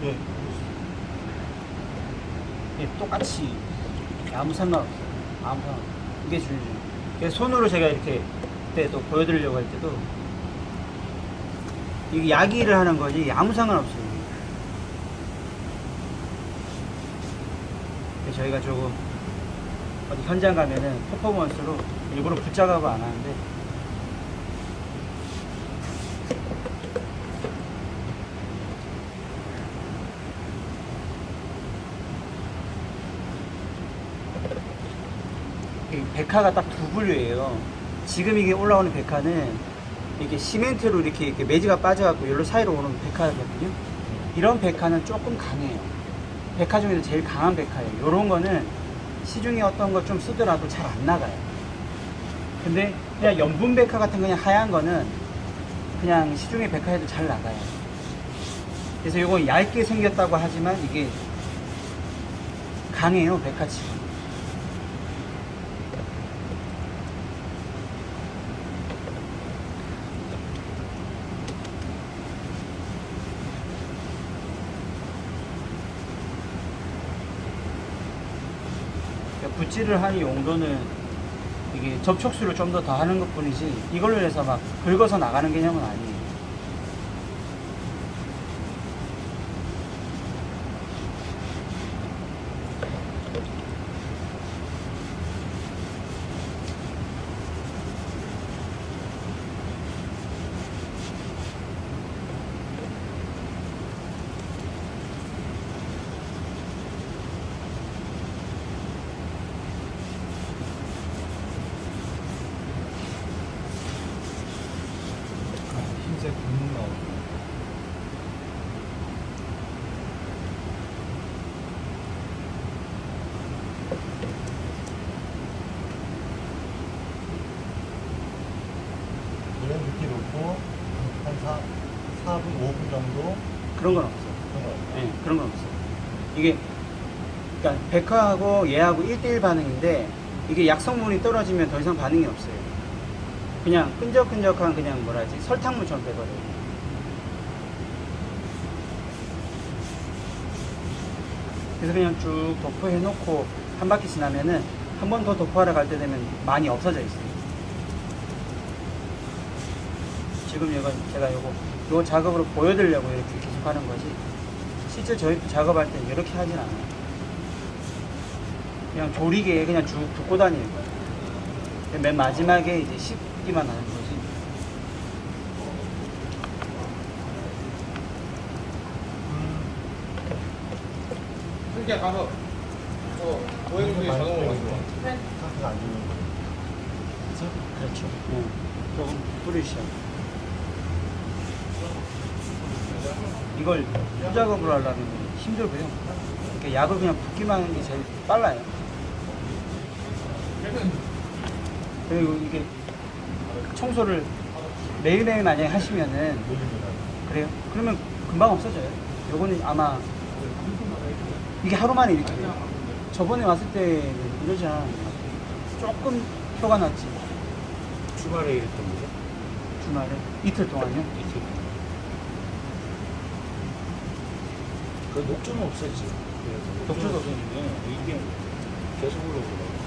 네. 예, 똑같이 아무 상관없어요. 아무 상관. 이게 중요해요. 그래서 손으로 제가 이렇게 그때 또 보여드리려고 할 때도 이게 야기를 하는 거지 아무 상관없어요. 저희가 조금 어디 현장 가면은 퍼포먼스로 일부러 붙잡아고 안 하는데 백화가 딱 두 분류예요. 지금 이게 올라오는 백화는 이게 시멘트로 이렇게, 이렇게 매지가 빠져갖고 여기로 사이로 오는 백화거든요. 이런 백화는 조금 강해요. 백화 중에서 제일 강한 백화예요. 이런 거는 시중에 어떤 거 좀 쓰더라도 잘 안 나가요. 근데 그냥 연분 백화 같은 그냥 하얀 거는 그냥 시중에 백화에도 잘 나가요. 그래서 이거 얇게 생겼다고 하지만 이게 강해요, 백화치고. 그러니까 붓질을 하는 용도는 이게 접촉수를 좀 더 더 하는 것 뿐이지 이걸로 해서 막 긁어서 나가는 개념은 아니에요. 분홍 나오고. 이런 늦게 놓고 한 4, 4분, 5분 정도 그런 건 없어요. 그런 거 같아요. 네, 그런 건 없어요. 이게 그러니까 백화하고 얘하고 1대1 반응인데 이게 약성분이 떨어지면 더 이상 반응이 없어요. 그냥 끈적끈적한 그냥 뭐라지 설탕물처럼 돼버려요. 그래서 그냥 쭉 도포해 놓고 한 바퀴 지나면은 한 번 더 도포하러 갈 때 되면 많이 없어져 있어요. 지금 이거 제가 요거 요 작업으로 보여드리려고 이렇게 계속 하는 거지. 실제 저희 작업할 때 이렇게 하진 않아요. 그냥 조리개에 그냥 쭉 두고 다니는 거예요. 맨 마지막에 이제 씹 기만 하는 거지. 그렇게 가서 어 보행구에 자동으로 가서 상태가 안 좋은 거 그렇죠? 그렇죠. 네. 조금 뿌리시죠. 이걸 수작업으로 하려면 힘들고요. 이렇게 약을 그냥 붓기만 하는 게 제일 빨라요. 그리고 이게 청소를 매일매일 만약에 하시면은 그래요? 그러면 금방 없어져요. 요거는 아마 이게 하루 만에 이렇게 돼요. 저번에 왔을 때 이러지 조금 표가 났지. 주말에 이랬던 거죠? 주말에 이틀 동안요. 그 녹조는 없었지. 녹조도 없었는데 이게 계속 올라오더라고.